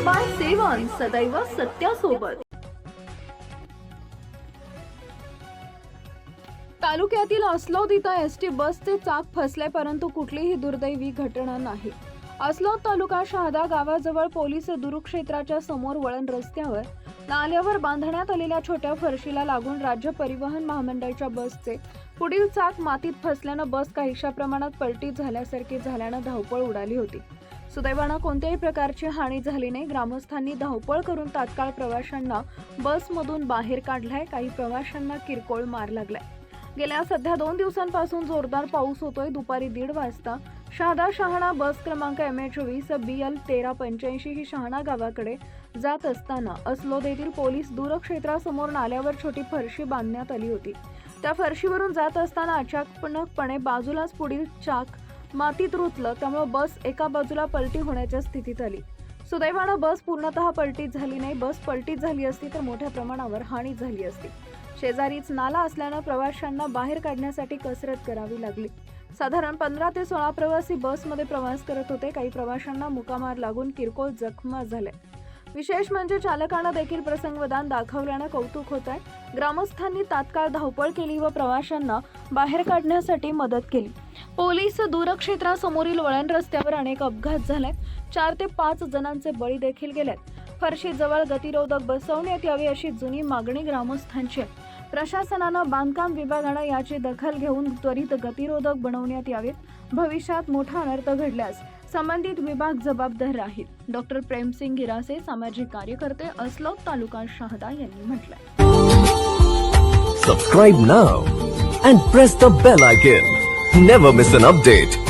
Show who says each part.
Speaker 1: सदैव सत्यासोबत. तालुक्यातील असलोद इथं एस टी बसचे चाक फसले परंतु कुठलीही दुर्दैवी घटना नाही. असलोद तालुका शहादा गावाजवळ पोलीस दुरुक्षेत्राच्या समोर वळण रस्त्यावर नाल्यावर बांधण्यात आलेल्या छोट्या फरशीला लागून राज्य परिवहन महामंडळाच्या बसचे पुढील चाक मातीत फसल्यानं बस काहीशा प्रमाणात पलटी झाल्यासारखी झाल्यानं धावपळ उडाली होती. सुदैवानं कोणत्याही प्रकारची हानी झाली नाही. ग्रामस्थांनी धावपळ करून तात्काळ प्रवाशांना बसमधून बाहेर काढलाय. काही प्रवाशांना किरकोळ मार लागलाय. गेल्या सध्या दोन दिवसांपासून जोरदार पाऊस होतोय. दुपारी दीड वाजता शहादा शहाणा बस क्रमांक एम एच वीस बी एल तेरा पंच्याऐंशी ही शहाणा गावाकडे जात असताना अस्लोद येथील पोलीस दूरक्षेत्रासमोर नाल्यावर छोटी फरशी बांधण्यात आली होती. त्या फरशीवरून जात असताना अचानकपणे बाजूलाच पुढील चाक मातीत रुतलं त्यामुळे बस एका बाजूला पलटी होण्याच्या स्थितीत आली. सुदैवानं बस पूर्णतः पलटीत झाली नाही. बस पलटीत झाली असती तर मोठ्या प्रमाणावर हानी झाली असती. शेजारीच नाला असल्यानं प्रवाशांना बाहेर काढण्यासाठी कसरत करावी लागली. साधारण पंधरा ते सोळा प्रवासी बसमध्ये प्रवास करत होते. काही प्रवाशांना मुकामार लागून किरकोळ जखमा झाल्या. विशेष म्हणजे चालकानं देखील प्रसंगवदान दाखवल्यानं कौतुक होत आहे ग्रामस्थांनी तात्काळ धावपळ केली व प्रवाशांना बाहेर काढण्यासाठी मदत केली. पोलीस दूरक्षेत्रासमोरील वळण रस्त्यावर अनेक अपघात झाले. चार ते पाच जणांचे बळी देखील गेलेत. फरशीजवळ गतिरोधक बसवण्यात यावी अशी जुनी मागणी ग्रामस्थांची आहे. प्रशासनानं बांधकाम विभागानं याची दखल घेऊन त्वरित गतिरोधक बनवण्यात यावेत. भविष्यात मोठा अनर्थ घडल्यास संबंधित विभाग जबाबदार राहील. डॉक्टर प्रेमसिंग गिरासे सामाजिक कार्यकर्ते अस्लोद तालुका शहादा यांनी म्हटलंय.
Speaker 2: Subscribe now and press the bell icon never miss an update